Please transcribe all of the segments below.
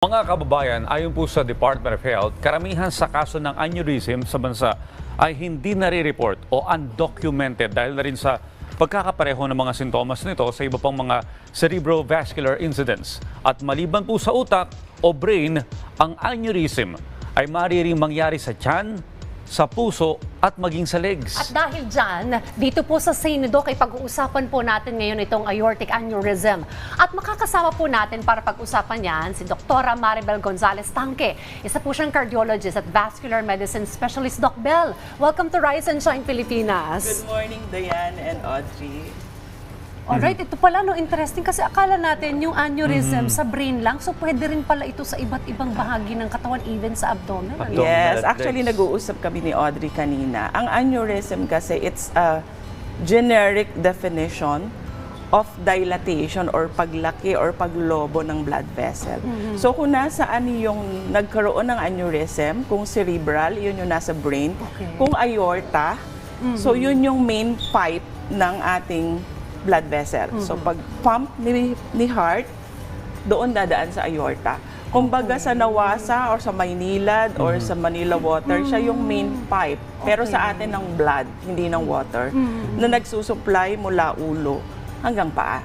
Mga kababayan, ayon po sa Department of Health, karamihan sa kaso ng aneurysm sa bansa ay hindi nare-report o undocumented dahil na rin sa pagkakapareho ng mga sintomas nito sa iba pang mga cerebrovascular incidents. At maliban po sa utak o brain, ang aneurysm ay maaaring mangyari sa tiyan, sa puso at maging sa legs. At dahil dyan, dito po sa Sinido ay pag-uusapan po natin ngayon itong aortic aneurysm. At makakasama po natin para pag-usapan yan si Dr. Maribel Gonzalez Tanque. Isa po siyang cardiologist at vascular medicine specialist. Doc Bell, welcome to Rise and Shine Pilipinas. Good morning, Diane and Audrey. Alright, ito pala no, interesting kasi akala natin yung aneurysm sa brain lang. So pwede rin pala ito sa iba't ibang bahagi ng katawan, even sa abdomen. ano? Abdomen. Yes, Abdominal actually nag-uusap kami ni Audrey kanina. Ang aneurysm kasi it's a generic definition of dilatation or paglaki or paglobo ng blood vessel. So kung nasaan yung nagkaroon ng aneurysm, kung cerebral, yun yung nasa brain. Okay. Kung aorta, so yun yung main pipe ng ating blood vessel. So pag pump ni, ni heart, doon dadaan sa aorta. Kumbaga sa Nawasa or sa Maynilad or sa Manila Water, siya yung main pipe. Pero sa atin ng blood, hindi ng water, na nagsusupply mula ulo hanggang paa.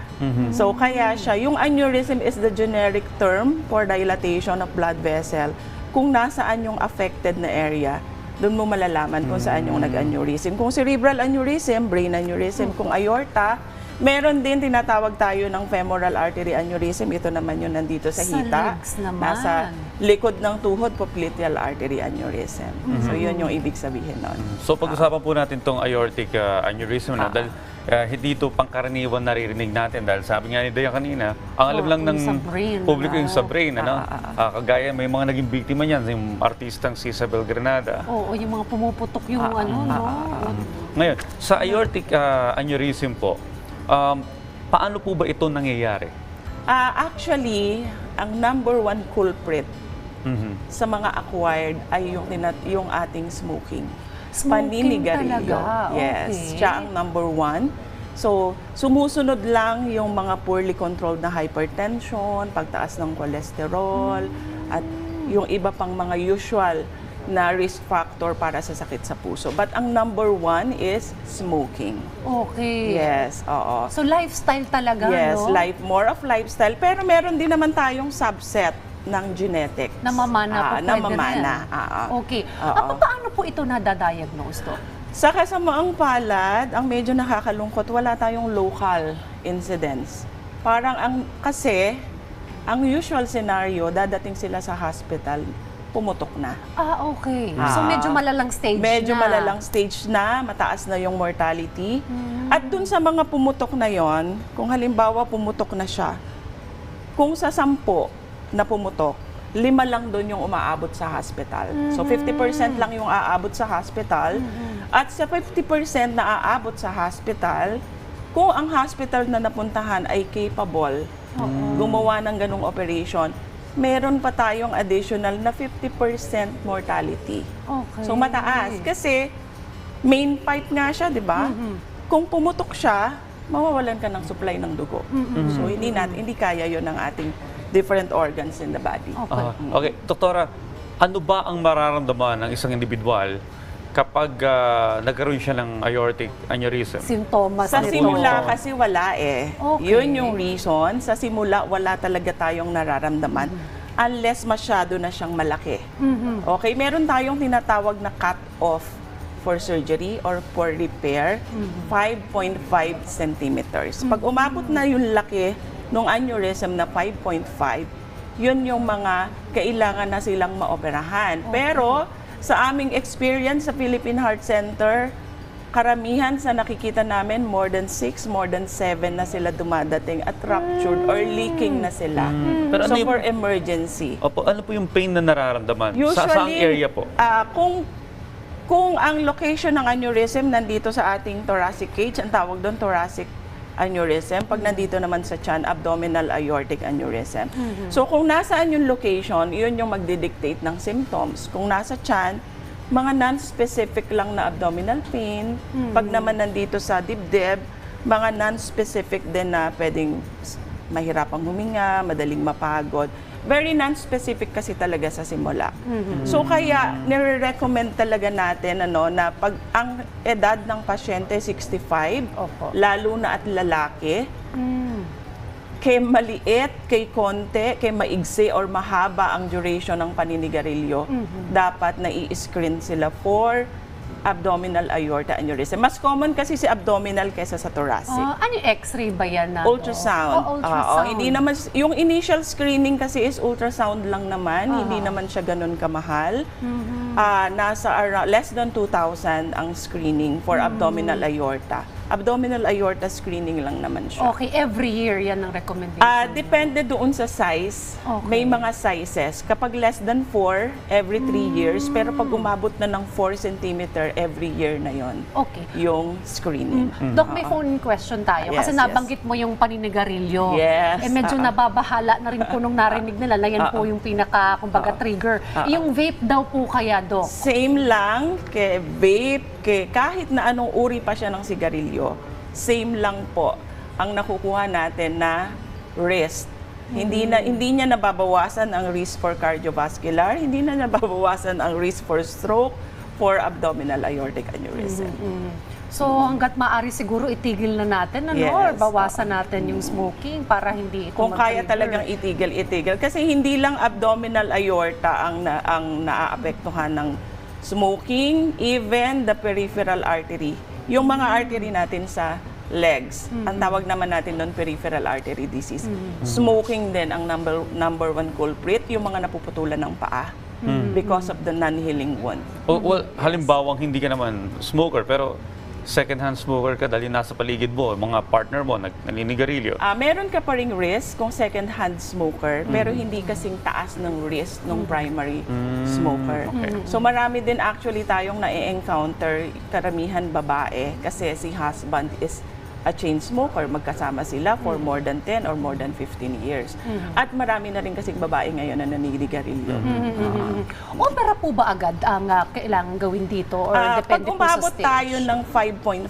So kaya siya, yung aneurysm is the generic term for dilatation of blood vessel. Kung nasaan yung affected na area, doon mo malalaman kung saan yung nag-aneurysm. Kung cerebral aneurysm, brain aneurysm. Kung aorta, meron din tinatawag tayo ng femoral artery aneurysm. Ito naman yung nandito sa Sa hita. naman. Nasa likod ng tuhod, popliteal artery aneurysm. So yun yung ibig sabihin nun. So pag-usapan po natin itong aortic uh, aneurysm na Ah. dahil uh, hindi ito pangkaraniwan naririnig natin dahil sabi nga ni Dea kanina, ang alam Oo, lang ng brain, publiko yung sa brain, ano? Ah, ah, Ah, kagaya may mga naging biktima niyan, yung artistang si Isabel Granada. Oo, yung mga pumuputok yung ano, no? Ngayon, sa aortic uh, aneurysm po, um, paano po ba ito nangyayari? Ah, actually, ang number one culprit Mhm. sa mga acquired ay yung, tinat- yung ating smoking. Smoking Paninigarilyo. talaga, Yes, okay. siya ang number one. So, sumusunod lang yung mga poorly controlled na hypertension, pagtaas ng cholesterol, at yung iba pang mga usual na risk factor para sa sakit sa puso. But ang number one is smoking. Okay. Yes, oo. So lifestyle talaga, Yes, no? life, more of lifestyle. Pero meron din naman tayong subset ng genetics. Namamana po Ah, pwede namamana. rin. ah, ah. Okay. Oo. Ah, paano po ito nadadiagnose, Doc? Sa kasamaang palad, ang medyo nakakalungkot, wala tayong local incidents. Parang ang, kasi, ang usual scenario, dadating sila sa hospital, pumutok na. Ah, okay. so Ah. medyo malalang stage Medyo na. malalang stage na, mataas na yung mortality. Hmm. At dun sa mga pumutok na yon, kung halimbawa pumutok na siya, kung sa sampo na pumutok, lima lang doon yung umaabot sa hospital. So Hmm. 50% lang yung aabot sa hospital. At sa 50% na aabot sa hospital, kung ang hospital na napuntahan ay capable gumawa ng ganong operation, meron pa tayong additional na 50% mortality. Okay. So mataas. Kasi main pipe nga siya, di ba? Kung pumutok siya, mawawalan ka ng supply ng dugo. So hindi natin hindi kaya 'yon ng ating different organs in the body. Okay. Ah, okay, doktora, ano ba ang mararamdaman ng isang individual kapag ah, nagkaroon siya ng aortic aneurysm? Sintomas Sa nito. simula kasi wala eh. Okay. Yun yung reason. Sa simula, wala talaga tayong nararamdaman unless masyado na siyang malaki. Okay, meron tayong tinatawag na cut-off for surgery or for repair, 5.5 centimeters. Pag umabot na yung laki ng aneurysm na 5.5, yun yung mga kailangan na silang maoperahan. Pero sa aming experience sa Philippine Heart Center, karamihan sa nakikita namin, more than 6, more than 7 na sila dumadating at ruptured or leaking na sila. Pero ano so yung- for emergency. Opo, ano po yung pain na nararamdaman? sa saang area po? ah, kung kung ang location ng aneurysm nandito sa ating thoracic cage, ang tawag doon thoracic aneurysm. Pag nandito naman sa tiyan, abdominal aortic aneurysm. So kung nasaan yung location, yun yung magdidictate ng symptoms. Kung nasa tiyan, mga non-specific lang na abdominal pain. Pag naman nandito sa dibdib, mga non-specific din na pwedeng mahirapang huminga, madaling mapagod. Very non-specific kasi talaga sa simula. So kaya nire-recommend talaga natin ano na pag ang edad ng pasyente 65, Opo. lalo na at lalaki, kay maliit, kay konti, kay maigsi or mahaba ang duration ng paninigarilyo, dapat na i-screen sila for abdominal aorta aneurysm. Mas common kasi si abdominal kaysa sa thoracic. Ah, ano yung x-ray ba yan na? Ultrasound. Oh, ultrasound. oh, hindi naman yung initial screening kasi is ultrasound lang naman, Aha. hindi naman siya ganun kamahal. Mm-hmm. Ah, nasa around, less than 2,000 ang screening for Mm. abdominal aorta. Abdominal aorta screening lang naman siya. Okay, every year yan ang recommendation. Ah, depende doon sa size. Okay. May mga sizes. Kapag less than 4, every 3 years. Pero pag umabot na ng 4 cm, every year na yon okay. yung screening. Dok, may phone question tayo. Yes, Kasi yes. nabanggit mo yung paninigarilyo. Yes, Eh medyo ah. nababahala na rin po nung narinig nila na yan po yung pinaka, kumbaga, trigger. Yung vape daw po kaya, Dok? Same lang kay vape, kay kahit na anong uri pa siya ng sigarilyo, same lang po ang nakukuha natin na risk. Hindi na hindi niya nababawasan ang risk for cardiovascular, hindi na nababawasan ang risk for stroke, for abdominal aortic aneurysm. So hanggat maaari siguro itigil na natin, ano? Yes. Or bawasan natin yung smoking para hindi ito Kung kaya talagang itigil, itigil. Kasi hindi lang abdominal aorta ang, na, ang naaapektuhan ng smoking, even the peripheral artery. Yung mga artery natin sa legs, ang tawag naman natin doon peripheral artery disease. Smoking din ang number number one culprit, yung mga napuputulan ng paa because of the non-healing wound. O, well, halimbawang hindi ka naman smoker, pero second-hand smoker ka dahil nasa paligid mo, mga partner mo, nag, naninigarilyo. Ah, meron ka pa ring risk kung second-hand smoker, pero hindi kasing taas ng risk ng primary smoker. So marami din actually tayong na-encounter, karamihan babae, kasi si husband is a chain smoker. Magkasama sila for more than 10 or more than 15 years. At marami na rin kasing babae ngayon na naninigarilyo. Mhm. Opera po ba agad ang ah, kailangan gawin dito? Or Ah, pag depende po sa umabot stage? tayo ng 5.5,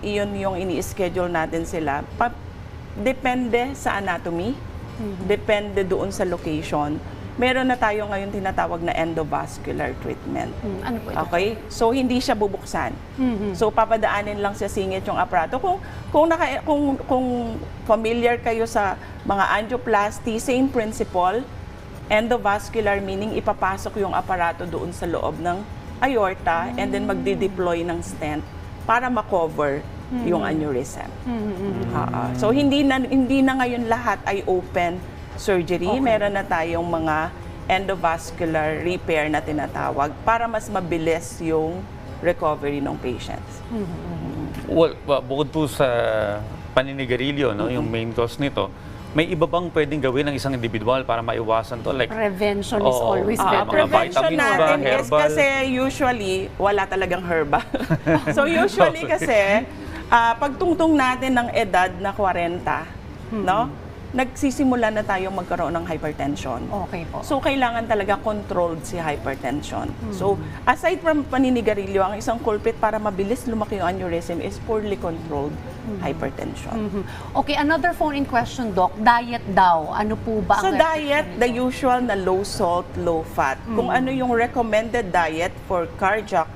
iyon yung ini-schedule natin sila. Pa- depende sa anatomy, Mm-hmm. depende doon sa location. Meron na tayo ngayon tinatawag na endovascular treatment. Hmm, ano po ito? Okay? So hindi siya bubuksan. Mm-hmm. So papadaanin lang sa singit yung aparato. Kung kung naka, kung kung familiar kayo sa mga angioplasty, same principle. Endovascular meaning ipapasok yung aparato doon sa loob ng aorta and then magde-deploy ng stent para ma-cover yung aneurysm. Oo. So hindi na hindi na ngayon lahat ay open surgery. Okay. Meron na tayong mga endovascular repair na tinatawag para mas mabilis yung recovery ng patients. Well, well, bukod po sa paninigarilyo, no, yung main cause nito, may iba bang pwedeng gawin ng isang individual para maiwasan to? Like, Prevention is Oo. always Ah, Ah, better. prevention vitamins ba, natin is herbal? kasi usually wala talagang herbal. so usually kasi ah, pagtungtong natin ng edad na 40, no? Nagsisimula na tayong magkaroon ng hypertension. Okay po. So, kailangan talaga controlled si hypertension. So, aside from paninigarilyo, ang isang culprit para mabilis lumaki yung aneurysm is poorly controlled hypertension. Mhm. Okay, another phone in question, Doc. Diet daw. Ano po ba Sa ang diet, the usual na low salt, low fat. Kung ano yung recommended diet for cardiac,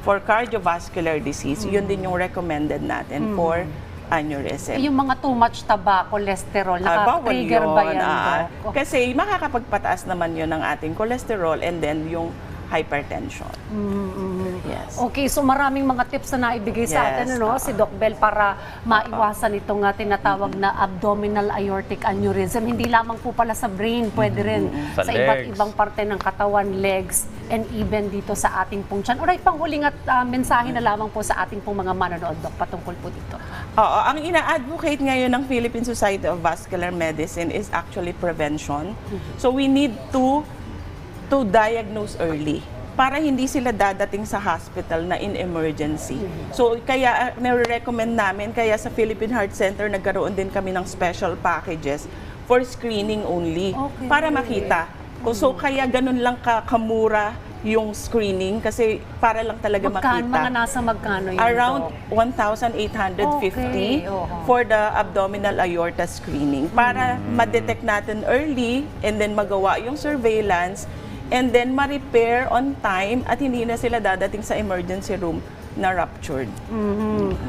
for cardiovascular disease, yun din yung recommended natin for aneurysm. Yung mga too much taba, cholesterol, Ah, nakaka-trigger ba yan, ah. Doc? Kasi makakapagpataas naman yun ng ating cholesterol and then yung hypertension. Yes. Okay, so maraming mga tips na naibigay sa Yes, atin ano, oo. si Doc Bell para maiwasan itong uh, tinatawag na abdominal aortic aneurysm. Hindi lamang po pala sa brain, pwede rin Sa sa, iba't ibang parte ng katawan, legs, and even dito sa ating pong tiyan. Alright, panghuling at uh, mensahe na lamang po sa ating pong mga manonood, Doc, patungkol po dito. Oo, ang ina-advocate ngayon ng Philippine Society of Vascular Medicine is actually prevention. So we need to to diagnose early para hindi sila dadating sa hospital na in emergency. So kaya uh, nare-recommend namin kaya sa Philippine Heart Center nagkaroon din kami ng special packages for screening only Okay. para makita. So kaya ganun lang ka kamura yung screening kasi para lang talaga Magkano, makita. mga nasa magkano yun? Around Doc? 1,850 Okay, oo. for the abdominal aorta screening para ma-detect natin early and then magawa yung surveillance and then ma-repair on time at hindi na sila dadating sa emergency room na ruptured.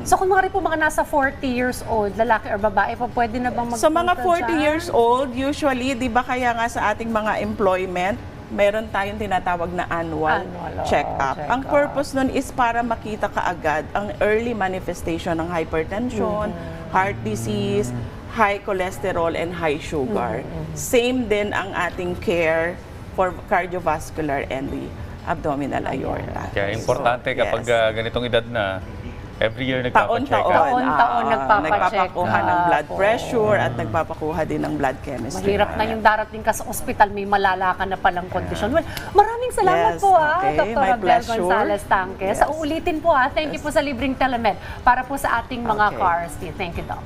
So kung mga rin po mga nasa 40 years old, lalaki or babae, pa pwede na bang magpunta Sa mga 40 dyan? years old, usually, di ba kaya nga sa ating mga employment, meron tayong tinatawag na annual, Annual, check-up. Ang check-up. purpose nun is para makita kaagad ang early manifestation ng hypertension, Mm-hmm. heart disease, high cholesterol, and high sugar. Mm-hmm. Same din ang ating care for cardiovascular and the abdominal aorta. Kaya importante So, kapag yes. ah, ganitong edad na, every year nagpapacheck Taon-taon. up. Taon-taon ah, nagpapacheck Nagpapakuha ng up. blood Oo. pressure at nagpapakuha din ng blood chemistry. Mahirap na yung darating ka sa ospital, may malala ka na palang kondisyon. Well, maraming salamat Yes, po ah, okay. Dr. Abel. Gonzalez Tangke. Sa Yes. uulitin po ah, thank you po sa libreng telemed para po sa ating mga Okay. cars. Thank you, Doc.